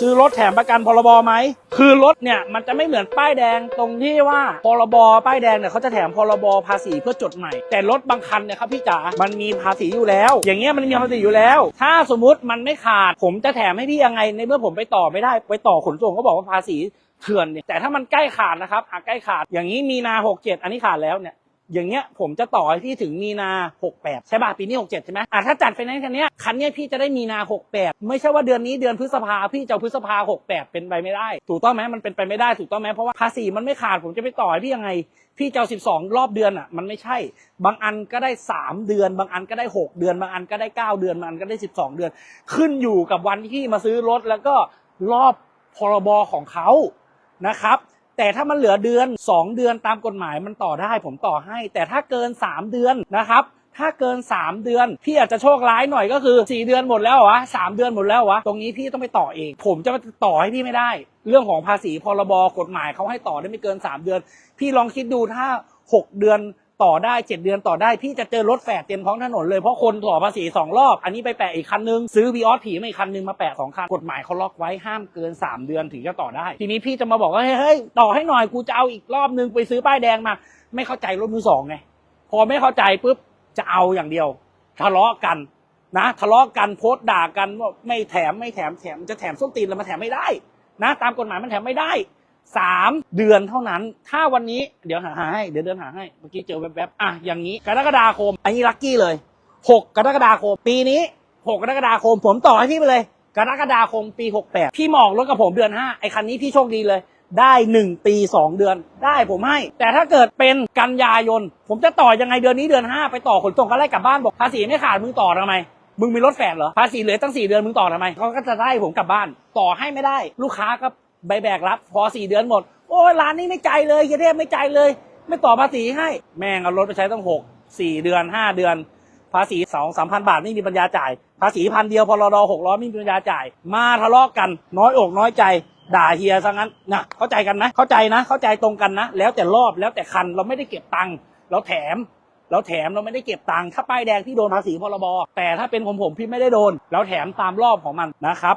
ซื้อรถแถมประกันพรบไหมคือรถเนี่ยมันจะไม่เหมือนป้ายแดงตรงที่ว่าพรบป้ายแดงเนี่ยเขาจะแถมพรบภาษีเพื่อจดใหม่ แต่รถบางคันเนี่ยครับพี่จ๋ามันมีภาษีอยู่แล้ว อย่างเงี้ยมันมีภาษีอยู่แล้ว ถ้าสมมุติมันไม่ขาด ผมจะแถมให้พี่ยังไงในเมื่อผมไปต่อไม่ได้ไปต่อขนส่งก็บอกว่าภาษีเถื่อนเนี่ยแต่ถ้ามันใกล้ขาดนะครับหากใกล้ขาดอย่างนี้มีนา67อันนี้ขาดแล้วเนี่ย อย่างเงี้ยผมจะต่อให้พี่ถึงมีนา 68 ใช่ป่ะปีนี้ 67 ใช่ไหมอะถ้าจัดไฟแนนซ์คันเนี้ยคันเนี้ยพี่จะได้มีนา 68 ไม่ใช่ว่าเดือนนี้เดือนพฤษภาพี่จะพฤษภา 68 เป็นไปไม่ได้ ถูกต้องไหมมันเป็นไปไม่ได้ถูกต้องไหมเพราะว่าภาษีมันไม่ขาดผมจะไปต่อพี่ยังไง พี่จะเอา12 รอบเดือนอะมันไม่ใช่ บางอันก็ได้ 3 เดือน บางอันก็ได้ 6 เดือน บางอันก็ได้ 9 เดือนบางอันก็ได้ 12 เดือน ขึ้นอยู่กับวันที่พี่มาซื้อรถแล้วก็รอบพรบของเขานะครับ แต่ถ้ามันเหลือเดือน 2 เดือนตามกฎหมายมันต่อได้ผมต่อให้ แต่ถ้าเกิน 3 เดือนนะครับถ้าเกิน 3 เดือน พี่อาจจะโชคร้ายหน่อยก็คือ 4 เดือนหมดแล้ววะสามเดือนหมดแล้ววะตรงนี้พี่ต้องไปต่อเอง ผมจะไปต่อให้พี่ไม่ได้ เรื่องของภาษีพรบกฎหมายเขาให้ต่อได้ไม่เกิน 3 เดือน พี่ลองคิดดูถ้า 6 เดือน ต่อได้ 7 เดือนต่อได้พี่จะเจอรถแฝดเต็มท้องถนนเลยเพราะคนต่อภาษีสองรอบ อันนี้ไปแปะอีกคันนึง ซื้อวีออสผีมาอีกคันนึงมาแปะสองคันกฎหมายเขาล็อกไว้ห้ามเกิน 3 เดือนถึงจะต่อได้ ทีนี้พี่จะมาบอกว่าเฮ้ยเฮ้ยต่อให้หน่อยกูจะเอาอีกรอบนึงไปซื้อป้ายแดงมา ไม่เข้าใจรถมือสองไงพอไม่เข้าใจปุ๊บจะเอาอย่างเดียวทะเลาะกันนะทะเลาะกันโพสต์ด่ากันว่าไม่แถมไม่แถมแถมจะแถมส้นตีนแล้วมาแถมไม่ได้ นะ ตามกฎหมายมันแถมไม่ได้ สามเดือนเท่านั้น ถ้าวันนี้เดี๋ยวหาให้ เดี๋ยวเดินหาให้ เมื่อกี้เจอแวบๆอะ อย่างนี้ กรกฎาคม อันนี้ลัคกี้เลย หกกรกฎาคม ปีนี้หกกรกฎาคม ผมต่อให้พี่ไปเลย กรกฎาคมปีหกแปดพี่หมอกรถกับผมเดือนห้าไอ้คันนี้พี่โชคดีเลย ได้หนึ่งปีสองเดือน ได้ผมให้ แต่ถ้าเกิดเป็นกันยายน ผมจะต่อยังไงเดือนนี้เดือนห้าไปต่อขนส่งก็ไล่กลับบ้านบอกภาษีไม่ขาดมึงต่อทำไมมึงมีรถแฝดเหรอภาษีเหลือตั้งสี่เดือนมึงต่อทำไมเขาก็จะได้ผมกลับบ้าน ต่อให้ไม่ได้ ลูกค้าก็ ใบแบกรับพอสี่เดือนหมด โอ้ยร้านนี้ไม่ใจเลยเยเทพไม่ใจเลย ไม่ต่อภาษีให้ แม่งเอารถไปใช้ตั้งหกสี่เดือนห้าเดือน ภาษีสองสามพันบาทไม่มีปัญญาจ่าย ภาษีพันเดียวพอรดหกร้อยไม่มีปัญญาจ่าย มาทะเลาะกัน น้อยอกน้อยใจด่าเฮียซะงั้นนะเข้าใจกันไหมเข้าใจนะ เข้าใจตรงกันนะ แล้วแต่รอบแล้วแต่คันเราไม่ได้เก็บตังค์เราแถมเราแถมเราไม่ได้เก็บตังค์ถ้าป้ายแดงที่โดนภาษีพรบแต่ถ้าเป็นของผมพี่ไม่ได้โดน เราแถมตามรอบของมันนะครับ